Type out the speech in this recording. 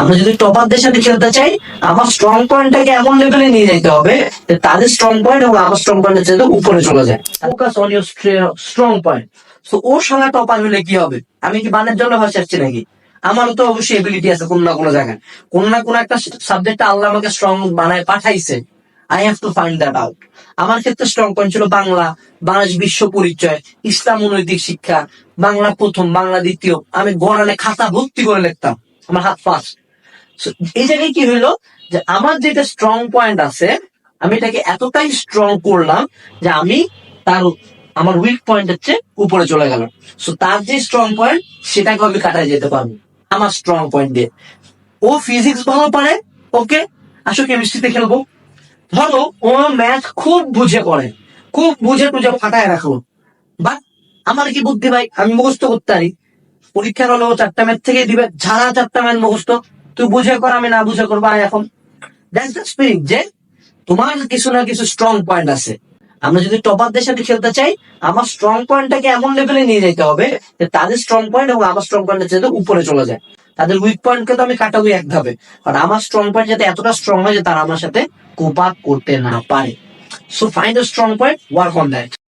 আমরা যদি টপারদের সাথে খেলতে চাই, আমার স্ট্রং পয়েন্টটাকে এমন লেভেলে নিয়ে যেতে হবে যে তাদের স্ট্রং পয়েন্ট এবং আমার স্ট্রং পয়েন্টের চাইতে উপরে চলে যায়। Focus on your strong point তো ওর সঙ্গে টপার হলে কি হবে? আমি কি বানের জন্য ভাসাচ্ছি নাকি? আমারও তো অবশ্যই এবিলিটি আছে কোনো না কোনো জায়গায়। কোনো না কোনো একটা সাবজেক্ট আল্লাহ আমাকে স্ট্রং বানায়, পাঠাইছে। I have to find that out আমার ক্ষেত্রে স্ট্রং পয়েন্ট ছিল বাংলা, বাংলাদেশ বিশ্ব পরিচয়, ইসলাম অনৈতিক শিক্ষা, বাংলা প্রথম, বাংলা দ্বিতীয়। আমি গড়ালে খাতা ভর্তি করে লিখতাম। আমার হাত ফার্স্ট এই জায়গায় কি হইল? যে আমার যেটা স্ট্রং পয়েন্ট আছে, আমি এটাকে এতটাই স্ট্রং করলাম যে আমি তার, আমার উইক পয়েন্ট হচ্ছে উপরে চলে গেল সো তার যে স্ট্রং পয়েন্ট সেটাকে আমি কাটায় যেতে পারব। আমার স্ট্রং পয়েন্ট দিয়ে। ও ফিজিক্স ভালো পারে ওকে আসো কেমিস্ট্রিতে খেলব। ধরো, ও ম্যাথ খুব বুঝে করে খুব বুঝে টুঝে ফাটায় রাখল। বাট আমার কি বুদ্ধি ভাই? আমি মুখস্থ করতে পারি। পরীক্ষার হলো চারটা ম্যাথ থেকে দিবে, ঝাড়া চারটা ম্যাথ মুখস্থ। তুই বুঝে কর, আমি না বুঝে করব। এখন। দ্যাটস দ্য স্পিরিট যে তোমার কিছু না কিছু স্ট্রং পয়েন্ট আছে। আমরা যদি টপারদের সাথে খেলতে চাই, আমার স্ট্রং পয়েন্টটাকে এমন লেভেলে নিয়ে যেতে হবে যে তাদের স্ট্রং পয়েন্ট এবং আমার স্ট্রং পয়েন্টের চাইতে উপরে চলে যায়। তাদের উইক পয়েন্টকে তো আমি কাটাবো এক ধাপে। আর আমার স্ট্রং পয়েন্ট যাতে এতটা স্ট্রং হয় যে তারা আমার সাথে কোপ করতে না পারে। So find a strong point work on that